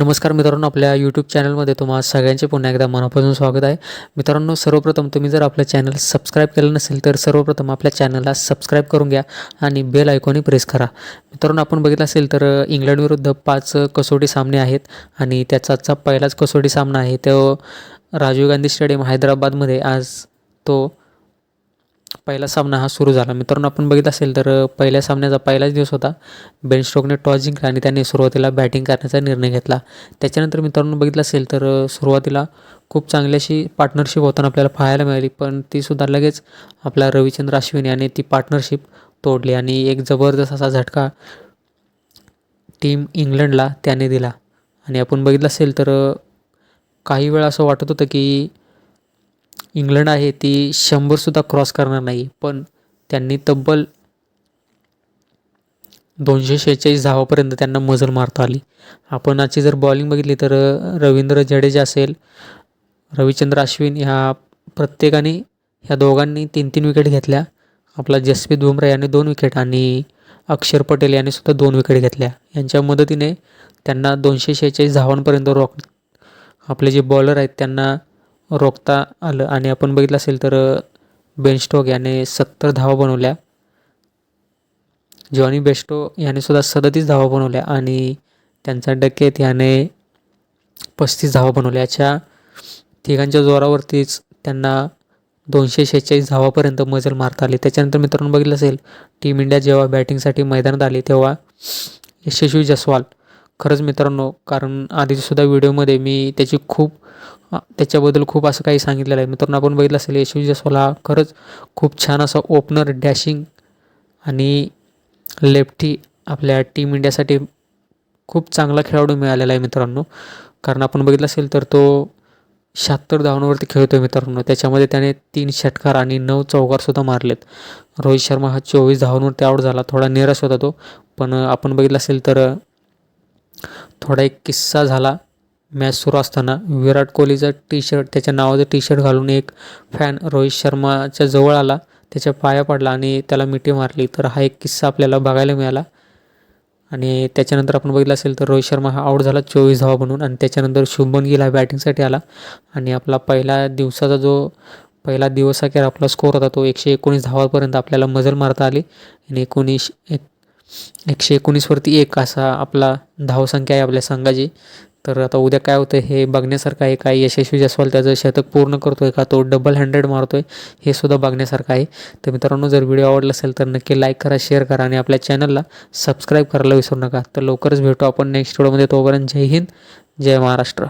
नमस्कार मित्रांनो आपल्या यूट्यूब चॅनलमध्ये तुम्हाला सगळ्यांचे पुन्हा एकदा मनापासून स्वागत आहे. मित्रांनो सर्वप्रथम तुम्ही जर आपलं चॅनल सबस्क्राईब केलं नसेल तर सर्वप्रथम आपल्या चॅनलला सबस्क्राईब करून घ्या आणि बेल आयकॉनही प्रेस करा. मित्रांनो आपण बघितलं असेल तर इंग्लंडविरुद्ध पाच कसोटी सामने आहेत आणि त्याचा आजचा पहिलाच कसोटी सामना आहे तो राजीव गांधी स्टेडियम हैदराबादमध्ये. आज तो पहिला सामना हा सुरू झाला. मित्रांनो आपण बघित असेल तर पहिल्या सामन्याचा पहिलाच दिवस होता. बेन स्ट्रोकने टॉस जिंकला आणि त्याने सुरुवातीला बॅटिंग करण्याचा निर्णय घेतला. त्याच्यानंतर मित्रांनो बघितलं असेल तर सुरुवातीला खूप चांगली अशी पार्टनरशिप होताना आपल्याला पाहायला मिळाली. पण तीसुद्धा लगेच आपला रविचंद्र अश्विन याने ती पार्टनरशिप तोडली आणि एक जबरदस्त असा झटका टीम इंग्लंडला त्याने दिला. आणि आपण बघितलं असेल तर काही वेळा असं वाटत होतं की इंग्लंड आहे ती शंभरसुद्धा क्रॉस करणार नाही पण त्यांनी तब्बल दोनशे शेहेचाळीस धावापर्यंत त्यांना मजल मारता आली. आपण आजची जर बॉलिंग बघितली तर रवींद्र जडेजा असेल रविचंद्र अश्विन ह्या प्रत्येकाने ह्या दोघांनी तीन तीन विकेट घेतल्या. आपला जसप्रीत बुमरा याने दोन विकेट आणि अक्षर पटेल याने सुद्धा दोन विकेट घेतल्या. यांच्या मदतीने त्यांना दोनशे शेहेचाळीस धावांपर्यंत रोख आपले जे बॉलर आहेत त्यांना रोखता आलं. आणि आपण बघितलं असेल तर बेनस्टॉक याने सत्तर धावा बनवल्या. जॉनी बेस्टो याने सुद्धा सदतीस धावा बनवल्या. आणि त्यांचा डकेत याने पस्तीस धावा बनवल्या. याच्या तिघांच्या जोरावरतीच त्यांना दोनशे शेहेचाळीस धावापर्यंत मजल मारता आली. त्याच्यानंतर मित्रांनो बघितलं असेल टीम इंडिया जेव्हा बॅटिंगसाठी मैदानात आली तेव्हा यशस्वी जसवाल खरंच मित्रांनो कारण आधीसुद्धा व्हिडिओमध्ये मी त्याची खूप त्याच्याबद्दल खूप असं काही सांगितलेलं आहे. मित्रांनो आपण बघितलं असेल यशवी जसवाल हा खरंच खूप छान असा ओपनर डॅशिंग आणि लेफ्टी आपल्या टीम इंडियासाठी खूप चांगला खेळाडू मिळालेला आहे मित्रांनो. कारण आपण बघितलं असेल तर तो शहात्तर धावांवरती खेळतो आहे मित्रांनो. त्याच्यामध्ये त्याने तीन षटकार आणि नऊ चौकारसुद्धा मारलेत. रोहित शर्मा हा चोवीस धावांवरती आऊट झाला. थोडा निराश होता तो. पण आपण बघितलं असेल तर थोडा एक किस्सा झाला. मॅच सुरू असताना विराट कोहलीचं टी शर्ट त्याच्या नावाचं टी शर्ट घालून एक फॅन रोहित शर्माच्या जवळ आला. त्याच्या पाया पडला आणि त्याला मिठी मारली. तर हा एक किस्सा आपल्याला बघायला मिळाला. आणि त्याच्यानंतर आपण बघितलं असेल तर रोहित शर्मा हा आऊट झाला चोवीस धावा बनून आणि त्याच्यानंतर शुभमन गिल हा बॅटिंगसाठी आला. आणि आपला पहिला दिवसाचा जो पहिला दिवस अखेर आपला स्कोर होता तो एकशे एकोणीस धावापर्यंत आपल्याला मजल मारता आली. आणि एकोणीस एक एकशे एकोणीसवरती एक असा आपला धावसंख्या आहे आपल्या संघाची. तर आता उद्या काय होतं हे बघण्यासारखं आहे. काय यशस्वी जसवाल त्याचं शतक पूर्ण करतो आहे का? तो डबल हंड्रेड मारतो आहे हे सुद्धा बघण्यासारखं आहे. तर मित्रांनो जर व्हिडिओ आवडला असेल तर नक्की लाईक करा शेअर करा आणि आपल्या चॅनलला सबस्क्राईब करायला विसरू नका. तर लवकरच भेटू आपण नेक्स्ट व्हिडिओमध्ये तोपर्यंत जय हिंद जय महाराष्ट्र.